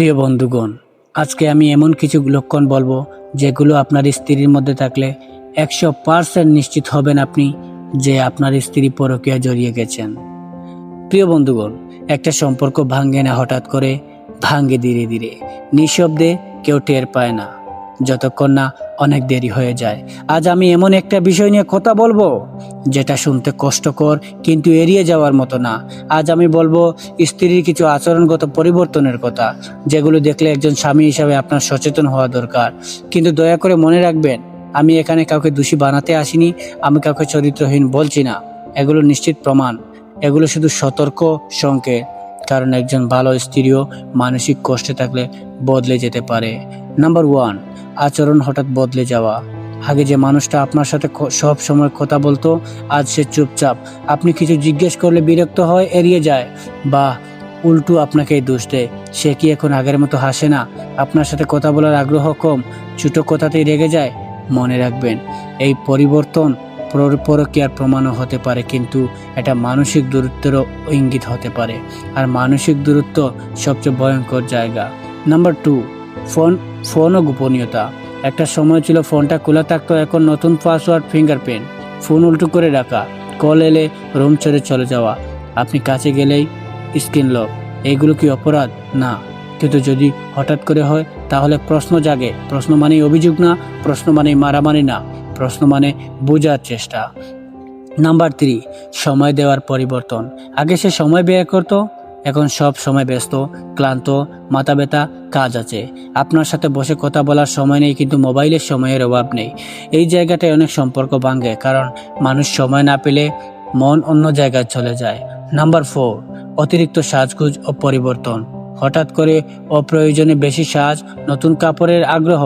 প্রিয় বন্ধুগণ, আজকে আমি এমন কিছু লক্ষণ বলব যেগুলো আপনার স্ত্রীর মধ্যে থাকলে একশো পারসেন্ট নিশ্চিত হবেন আপনি যে আপনার স্ত্রী পরকীয়া জড়িয়ে গেছেন। প্রিয় বন্ধুগণ, একটা সম্পর্ক ভাঙ্গে না হঠাৎ করে ভাঙ্গে ধীরে ধীরে। নিঃশব্দে কেউ টের পায় না। যতক্ষণ না অনেক দেরি হয়ে যায়। আজ আমি এমন একটা বিষয় নিয়ে কথা বলব, যেটা শুনতে কষ্টকর কিন্তু এড়িয়ে যাওয়ার মতো না। আজ আমি বলব, স্ত্রীর কিছু আচরণগত পরিবর্তনের কথা, যেগুলো দেখলে একজন স্বামী হিসাবে আপনার সচেতন হওয়া দরকার। কিন্তু দয়া করে মনে রাখবেন, আমি এখানে কাউকে দোষী বানাতে আসিনি, আমি কাউকে চরিত্রহীন বলছি না। এগুলো নিশ্চিত প্রমাণ। এগুলো শুধু সতর্ক সংকেত। কারণ একজন ভালো স্ত্রীও মানসিক কষ্টে থাকলে বদলে যেতে পারে। নাম্বার ওয়ান, আচরণ হঠাৎ বদলে যাওয়া। আগে যে মানুষটা আপনার সাথে সব সময় কথা বলতো, আজ সে চুপচাপ। আপনি কিছু জিজ্ঞেস করলে বিরক্ত হয়, এড়িয়ে যায়। বা উল্টু আপনাকেই দোষ দেয়। সে কি এখন আগের মতো হাসে না? আপনার সাথে কথা বলার আগ্রহ কম, ছোটো কথাতেই রেগে যায়। মনে রাখবেন, এই পরিবর্তন পর- পরকীয়ার প্রমাণও হতে পারে, কিন্তু এটা মানসিক দূরত্বেরও ইঙ্গিত হতে পারে। আর মানসিক দূরত্ব সবচেয়ে ভয়ঙ্কর জায়গা। নাম্বার টু, ফোন ফোন ও গোপনীয়তা। একটা সময় ছিল ফোনটা খোলা থাকতো, এখন নতুন পাসওয়ার্ড, ফিঙ্গারপ্রিন্ট। ফোন উল্টো করে রাখা, কল এলে রুম ছেড়ে চলে যাওয়া। আপনি কাছে গেলেই স্ক্রিন লক। এইগুলো কি অপরাধ? না। কিন্তু যদি হঠাৎ করে হয়, তাহলে প্রশ্ন জাগে। প্রশ্ন মানেই অভিযোগ না, প্রশ্ন মানেই মারামারি না। প্রশ্ন মানে বোঝার চেষ্টা। নাম্বার থ্রি সময় দেওয়ার পরিবর্তন। আগে সে সময় ব্যয় করতো, এখন সব সময় ব্যস্ত, ক্লান্ত, মাথা ব্যথা, কাজ আছে। আপনার সাথে বসে কথা বলার সময় নেই, কিন্তু মোবাইলের সময়ের অভাব নেই। এই জায়গাটায় অনেক সম্পর্ক ভাঙে, কারণ মানুষ সময় না পেলে মন অন্য জায়গায় চলে যায়। নাম্বার ফোর অতিরিক্ত সাজগুজ ও পরিবর্তন। হঠাৎ করে অপ্রয়োজনে বেশি সাজ, নতুন কাপড়ের আগ্রহ,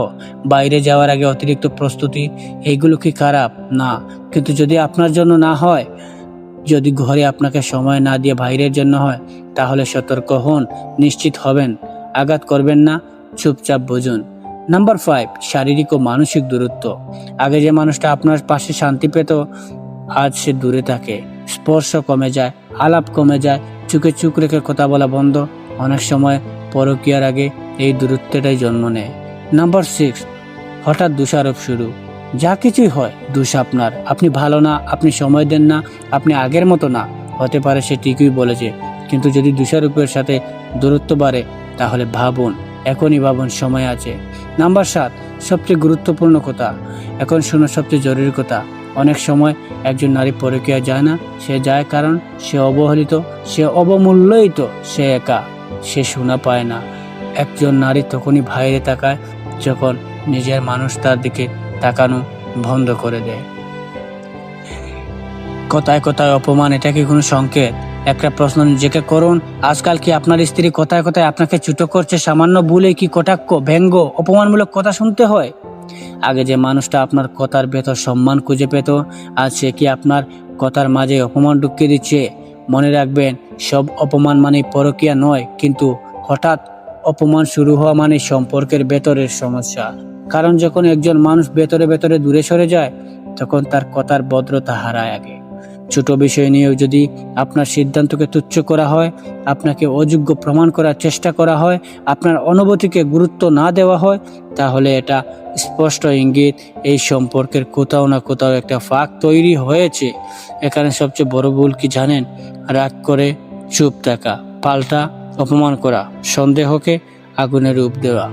বাইরে যাওয়ার আগে অতিরিক্ত প্রস্তুতি এইগুলো কি খারাপ? না, কিন্তু যদি আপনার জন্য না হয়, যদি ঘরে আপনাকে সময় না দিয়ে বাইরের জন্য হয়, তাহলে সতর্ক হন, নিশ্চিত হবেন, আঘাত করবেন না, চুপচাপ বুঝুন নাম্বার ফাইভ, শারীরিক ও মানসিক দূরত্ব। আগে যে মানুষটা আপনার পাশে শান্তি পেত, আজ সে দূরে থাকে। স্পর্শ কমে যায়, আলাপ কমে যায় চুকে চুক রেখে কথা বলা বন্ধ। অনেক সময় পরকীয়ার আগে এই দূরত্বটাই জন্ম নেয়। নাম্বার সিক্স হঠাৎ দোষারোপ শুরু। যা কিছুই হয়, দোষ আপনার। আপনি ভালো না, আপনি সময় দেন না, আপনি আগের মতো না। হতে পারে সে ঠিকই বলেছে, কিন্তু যদি দোষারোপের সাথে দূরত্ব বাড়ে, তাহলে ভাবুন, এখনই ভাবুন সময় আছে। নাম্বার সাত, সবচেয়ে গুরুত্বপূর্ণ কথা। এখন শোনো সবচেয়ে জরুরি কথা। অনেক সময় একজন নারী পরকীয়া যায় না, সে যায় কারণ সে অবহেলিত, সে অবমূল্যায়িত সে একা। সে শোনা পায় না। একজন নারী তখনই বাইরে তাকায়, যখন নিজের মানুষ তার দিকে তাকানো বন্ধ করে দেয়। কথায় কথায় অপমান, এটা কি কোনো সংকেত? একটা প্রশ্ন, নিজেকে করুন, আজকাল কি আপনার স্ত্রী কথায় কথায় আপনাকে ছুটো করছে? সামান্য বলে কি কটাক্ষ, ব্যঙ্গ, অপমানমূলক কথা শুনতে হয়? আগে যে মানুষটা আপনার কথার ভেতর সম্মান খুঁজে পেত, আজ সে কি আপনার কথার মাঝে অপমান ঢুকিয়ে দিচ্ছে? মনে রাখবেন সব অপমান মানে পরকিয়া নয়, কিন্তু হঠাৎ অপমান শুরু হওয়া মানে সম্পর্কের ভেতরের সমস্যা। কারণ যখন একজন মানুষ ভেতরে ভেতরে দূরে সরে যায়, তখন তার কথার ভদ্রতা হারায় আগে। ছোট বিষয় নিয়েও যদি আপনার সিদ্ধান্তকে তুচ্ছ করা হয়, আপনাকে অযোগ্য প্রমাণ করার চেষ্টা করা হয়, আপনার অনুভূতিকে গুরুত্ব না দেওয়া হয়, তাহলে এটা স্পষ্ট ইঙ্গিত, এই সম্পর্কের কোথাও না কোথাও একটা ফাঁক তৈরি হয়েছে। এখানে সবচেয়ে বড় ভুল কি জানেন? রাগ করে চুপ থাকা, পাল্টা অপমান করা, সন্দেহকে আগুনে রূপ দেওয়া।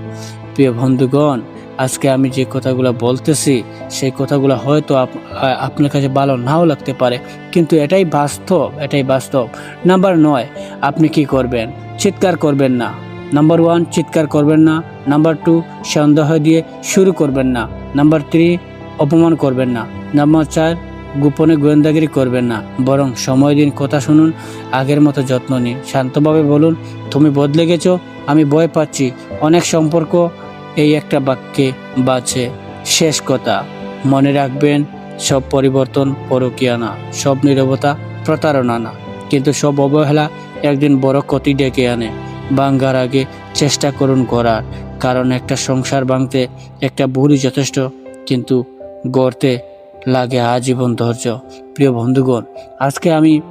প্রিয় বন্ধুগণ, আজকে আমি যে কথাগুলো বলতেছি, সেই কথাগুলো হয়তো আপ- আপনার কাছে ভালো নাও লাগতে পারে, কিন্তু এটাই বাস্তব এটাই বাস্তব। নাম্বার নয়, আপনি কি করবেন? চিৎকার করবেন না। নাম্বার ওয়ান, চিৎকার করবেন না। নাম্বার টু, সন্দেহ দিয়ে শুরু করবেন না। নাম্বার থ্রি, অপমান করবেন না। নাম্বার চার গোপনে গোয়েন্দাগিরি করবেন না, বরং সময় দিন কথা শুনুন, আগের মতো যত্ন নিন। শান্তভাবে বলুন, তুমি বদলে গেছো, আমি ভয় পাচ্ছি। অনেক সম্পর্ক, এই একটা বাক্যে বাঁচে শেষ কথা। মনে রাখবেন, সব পরিবর্তন পরকীয়া না, সব নীরবতা প্রতারণা না। কিন্তু সব অবহেলা একদিন বড় ক্ষতি ডেকে আনে। ভাঙ্গার আগে চেষ্টা করুন করার, কারণ একটা সংসার ভাঙতে একটা ভুলই যথেষ্ট, কিন্তু গড়তে লাগে আজীবন ধৈর্য। প্রিয় বন্ধুগণ, আজকে আমি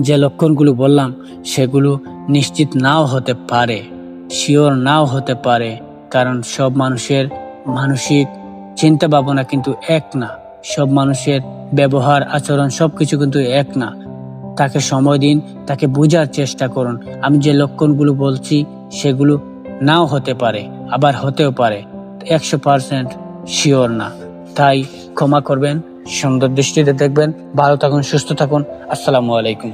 যে লক্ষণগুলো বললাম, সেগুলো নিশ্চিত নাও হতে পারে, শিওর নাও হতে পারে, কারণ সব মানুষের মানসিক চিন্তা ভাবনা কিন্তু এক না। সব মানুষের ব্যবহার, আচরণ সব কিছু কিন্তু এক না। তাকে সময় দিন, তাকে বোঝার চেষ্টা করুন। আমি যে লক্ষণগুলো বলছি, সেগুলো নাও হতে পারে, আবার হতেও পারে। একশো পার্সেন্ট শিওর না। তাই ক্ষমা করবেন সুন্দর দৃষ্টিতে দেখবেন ভালো থাকুন সুস্থ থাকুন। আসসালামু আলাইকুম।